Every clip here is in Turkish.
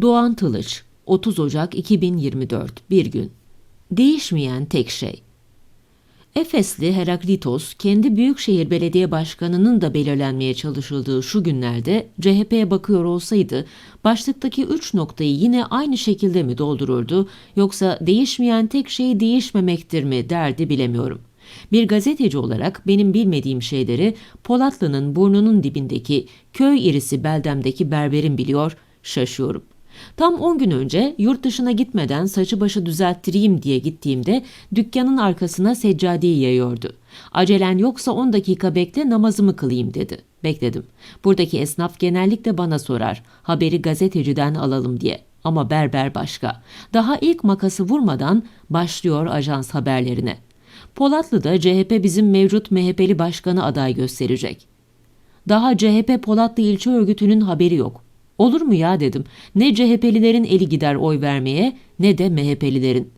Doğan Tılıç 30 Ocak 2024 Bir gün Değişmeyen tek şey Efesli Heraklitos, kendi Büyükşehir Belediye Başkanı'nın da belirlenmeye çalışıldığı şu günlerde CHP'ye bakıyor olsaydı, başlıktaki üç noktayı yine aynı şekilde mi doldururdu, yoksa değişmeyen tek şey değişmemektir mi derdi bilemiyorum. Bir gazeteci olarak benim bilmediğim şeyleri Polatlı'nın burnunun dibindeki köy irisi beldemdeki berberim biliyor, şaşıyorum. Tam 10 gün önce yurt dışına gitmeden saçı başı düzelttireyim diye gittiğimde dükkanın arkasına seccadeyi yayıyordu. Acelen yoksa 10 dakika bekle namazımı kılayım dedi. Bekledim. Buradaki esnaf genellikle bana sorar. Haberi gazeteciden alalım diye. Ama berber başka. Daha ilk makası vurmadan başlıyor ajans haberlerine. Polatlı'da CHP bizim mevcut MHP'li başkanı aday gösterecek. Daha CHP Polatlı ilçe örgütünün haberi yok. Olur mu ya dedim. Ne CHP'lilerin eli gider oy vermeye ne de MHP'lilerin.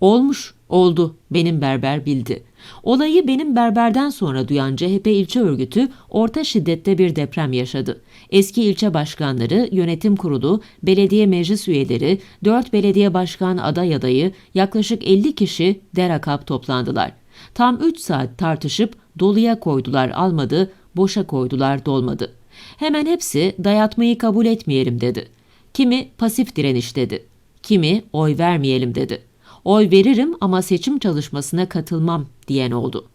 Olmuş, oldu. Benim berber bildi. Olayı benim berberden sonra duyan CHP ilçe örgütü orta şiddette bir deprem yaşadı. Eski ilçe başkanları, yönetim kurulu, belediye meclis üyeleri, 4 belediye başkan aday adayı, yaklaşık 50 kişi derakap toplandılar. Tam 3 saat tartışıp doluya koydular almadı, boşa koydular dolmadı. Hemen hepsi dayatmayı kabul etmeyelim dedi. Kimi pasif direniş dedi. Kimi oy vermeyelim dedi. Oy veririm ama seçim çalışmasına katılmam diyen oldu.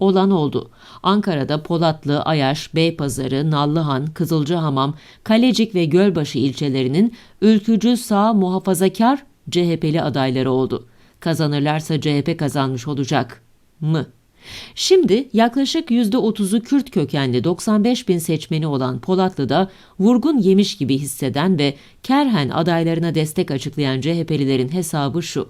Olan oldu. Ankara'da Polatlı, Ayaş, Beypazarı, Nallıhan, Kızılcahamam, Kalecik ve Gölbaşı ilçelerinin ülkücü sağ muhafazakar CHP'li adayları oldu. Kazanırlarsa CHP kazanmış olacak mı? Şimdi yaklaşık %30'u Kürt kökenli 95 bin seçmeni olan Polatlı'da vurgun yemiş gibi hisseden ve kerhen adaylarına destek açıklayan CHP'lilerin hesabı şu.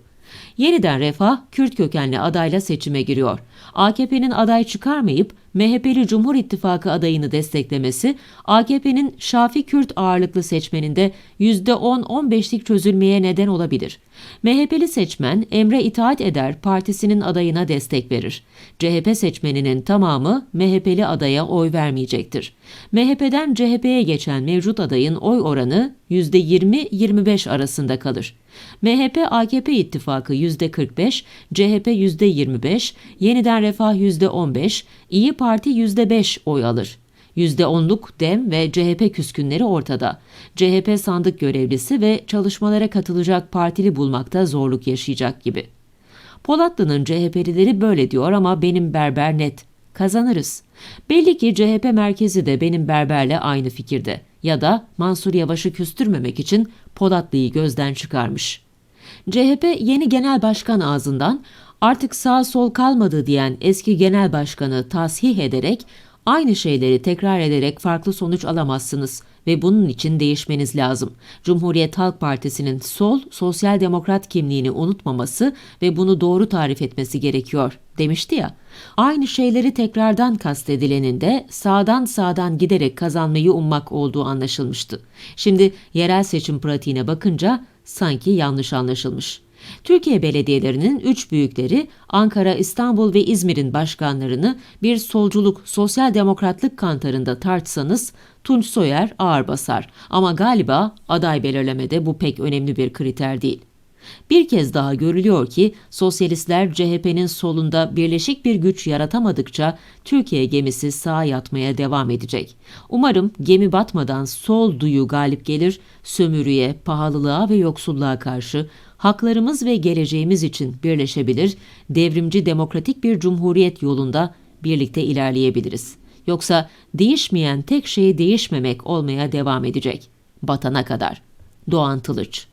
Yeniden Refah, Kürt kökenli adayla seçime giriyor. AKP'nin aday çıkarmayıp MHP'li Cumhur İttifakı adayını desteklemesi, AKP'nin Şafi Kürt ağırlıklı seçmeninde %10-15'lik çözülmeye neden olabilir. MHP'li seçmen Emre İtaat Eder partisinin adayına destek verir. CHP seçmeninin tamamı MHP'li adaya oy vermeyecektir. MHP'den CHP'ye geçen mevcut adayın oy oranı %20-25 arasında kalır. MHP-AKP ittifakı %45, CHP %25, Yeniden Refah %15, İyi Parti %5 oy alır. %10'luk DEM ve CHP küskünleri ortada. CHP sandık görevlisi ve çalışmalara katılacak partili bulmakta zorluk yaşayacak gibi. Polatlı'nın CHP'lileri böyle diyor ama benim berber net. Kazanırız. Belli ki CHP merkezi de benim berberle aynı fikirde. Ya da Mansur Yavaş'ı küstürmemek için Polatlı'yı gözden çıkarmış. CHP yeni genel başkan ağzından artık sağ sol kalmadı diyen eski genel başkanı tasih ederek aynı şeyleri tekrar ederek farklı sonuç alamazsınız ve bunun için değişmeniz lazım. Cumhuriyet Halk Partisi'nin sol, sosyal demokrat kimliğini unutmaması ve bunu doğru tarif etmesi gerekiyor demişti ya. Aynı şeyleri tekrardan kastedilenin de sağdan sağdan giderek kazanmayı ummak olduğu anlaşılmıştı. Şimdi yerel seçim pratiğine bakınca sanki yanlış anlaşılmış. Türkiye belediyelerinin üç büyükleri Ankara, İstanbul ve İzmir'in başkanlarını bir solculuk, sosyal demokratlık kantarında tartsanız Tunç Soyer ağır basar. Ama galiba aday belirlemede bu pek önemli bir kriter değil. Bir kez daha görülüyor ki sosyalistler CHP'nin solunda birleşik bir güç yaratamadıkça Türkiye gemisi sağa yatmaya devam edecek. Umarım gemi batmadan sol duyu galip gelir, sömürüye, pahalılığa ve yoksulluğa karşı haklarımız ve geleceğimiz için birleşebilir, devrimci demokratik bir cumhuriyet yolunda birlikte ilerleyebiliriz. Yoksa değişmeyen tek şey değişmemek olmaya devam edecek. Batana kadar. Doğan Tılıç